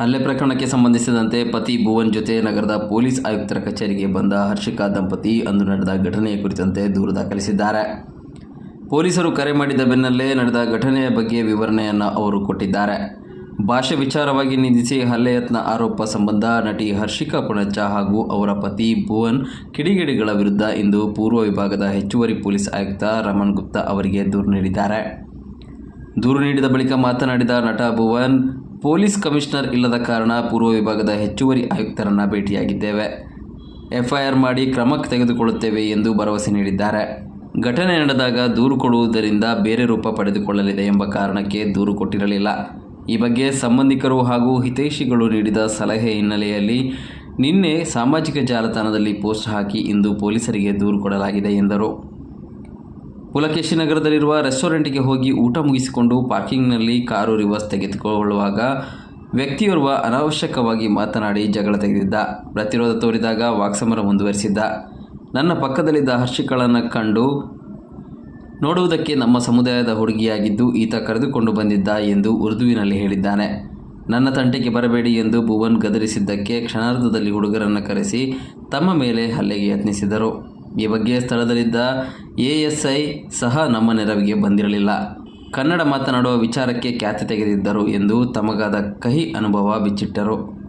ಹಲ್ಲೆ ಪ್ರಕರಣಕ್ಕೆ ಸಂಬಂಧಿಸಿದಂತೆ ಪತಿ ಭುವನ್ ಜೊತೆ ನಗರದ ಪೊಲೀಸ್ ಆಯುಕ್ತರ ಕಚೇರಿಗೆ ಬಂದ ಹರ್ಷಿಕಾ ದಂಪತಿ ಅಂದು ನಡೆದ ಘಟನೆಯ ಕುರಿತಂತೆ ದೂರು ದಾಖಲಿಸಿದ್ದಾರೆ. ಪೊಲೀಸರು ಕರೆ ಮಾಡಿದ ಬೆನ್ನಲ್ಲೇ ನಡೆದ ಘಟನೆಯ ಬಗ್ಗೆ ವಿವರಣೆಯನ್ನು ಅವರು ಕೊಟ್ಟಿದ್ದಾರೆ. ಭಾಷೆ ವಿಚಾರವಾಗಿ ನಿಂದಿಸಿ ಹಲ್ಲೆ ಯತ್ನ ಆರೋಪ ಸಂಬಂಧ ನಟಿ ಹರ್ಷಿಕಾ ಪುಣಚ್ಚ ಹಾಗೂ ಅವರ ಪತಿ ಭುವನ್ ಕಿಡಿಗೇಡಿಗಳ ವಿರುದ್ಧ ಇಂದು ಪೂರ್ವ ವಿಭಾಗದ ಹೆಚ್ಚುವರಿ ಪೊಲೀಸ್ ಆಯುಕ್ತ ರಮಣ್ ಗುಪ್ತಾ ಅವರಿಗೆ ದೂರು ನೀಡಿದ್ದಾರೆ. ದೂರು ನೀಡಿದ ಬಳಿಕ ಮಾತನಾಡಿದ ನಟ ಭುವನ್ ಪೊಲೀಸ್ ಕಮಿಷನರ್ ಇಲ್ಲದ ಕಾರಣ ಪೂರ್ವ ವಿಭಾಗದ ಹೆಚ್ಚುವರಿ ಆಯುಕ್ತರನ್ನು ಭೇಟಿಯಾಗಿದ್ದೇವೆ. ಎಫ್ಐಆರ್ ಮಾಡಿ ಕ್ರಮ ತೆಗೆದುಕೊಳ್ಳುತ್ತೇವೆ ಎಂದು ಭರವಸೆ ನೀಡಿದ್ದಾರೆ. ಘಟನೆ ನಡೆದಾಗ ದೂರು ಕೊಡುವುದರಿಂದ ಬೇರೆ ರೂಪ ಪಡೆದುಕೊಳ್ಳಲಿದೆ ಎಂಬ ಕಾರಣಕ್ಕೆ ದೂರು ಕೊಟ್ಟಿರಲಿಲ್ಲ. ಈ ಬಗ್ಗೆ ಸಂಬಂಧಿಕರು ಹಾಗೂ ಹಿತೈಷಿಗಳು ನೀಡಿದ ಸಲಹೆ ಹಿನ್ನೆಲೆಯಲ್ಲಿ ನಿನ್ನೆ ಸಾಮಾಜಿಕ ಜಾಲತಾಣದಲ್ಲಿ ಪೋಸ್ಟ್ ಹಾಕಿ ಇಂದು ಪೊಲೀಸರಿಗೆ ದೂರು ಕೊಡಲಾಗಿದೆ ಎಂದರು. ಪುಲಕೇಶಿ ನಗರದಲ್ಲಿರುವ ರೆಸ್ಟೋರೆಂಟ್ಗೆ ಹೋಗಿ ಊಟ ಮುಗಿಸಿಕೊಂಡು ಪಾರ್ಕಿಂಗ್ನಲ್ಲಿ ಕಾರು ರಿವರ್ಸ್ ತೆಗೆದುಕೊಳ್ಳುವಾಗ ವ್ಯಕ್ತಿಯೋರ್ವ ಅನಾವಶ್ಯಕವಾಗಿ ಮಾತನಾಡಿ ಜಗಳ ತೆಗೆದಿದ್ದ. ಪ್ರತಿರೋಧ ತೋರಿದಾಗ ವಾಕ್ಸಮರ ಮುಂದುವರಿಸಿದ್ದ. ನನ್ನ ಪಕ್ಕದಲ್ಲಿದ್ದ ಹರ್ಷಿಕಳನ್ನು ಕಂಡು ನೋಡುವುದಕ್ಕೆ ನಮ್ಮ ಸಮುದಾಯದ ಹುಡುಗಿಯಾಗಿದ್ದು ಈತ ಕರೆದುಕೊಂಡು ಬಂದಿದ್ದ ಎಂದು ಉರ್ದುವಿನಲ್ಲಿ ಹೇಳಿದ್ದಾನೆ. ನನ್ನ ತಂಟೆಗೆ ಬರಬೇಡಿ ಎಂದು ಭುವನ್ ಗದರಿಸಿದ್ದಕ್ಕೆ ಕ್ಷಣಾರ್ಧದಲ್ಲಿ ಹುಡುಗರನ್ನು ಕರೆಸಿ ತಮ್ಮ ಮೇಲೆ ಹಲ್ಲೆಗೆ ಯತ್ನಿಸಿದರು. ಈ ಬಗ್ಗೆ ಸ್ಥಳದಲ್ಲಿದ್ದ ಎಎಸ್ಐ ಸಹ ನಮ್ಮ ನೆರವಿಗೆ ಬಂದಿರಲಿಲ್ಲ. ಕನ್ನಡ ಮಾತನಾಡುವ ವಿಚಾರಕ್ಕೆ ಖ್ಯಾತಿ ತೆಗೆದಿದ್ದರು ಎಂದು ತಮಗಾದ ಕಹಿ ಅನುಭವ ಬಿಚ್ಚಿಟ್ಟರು.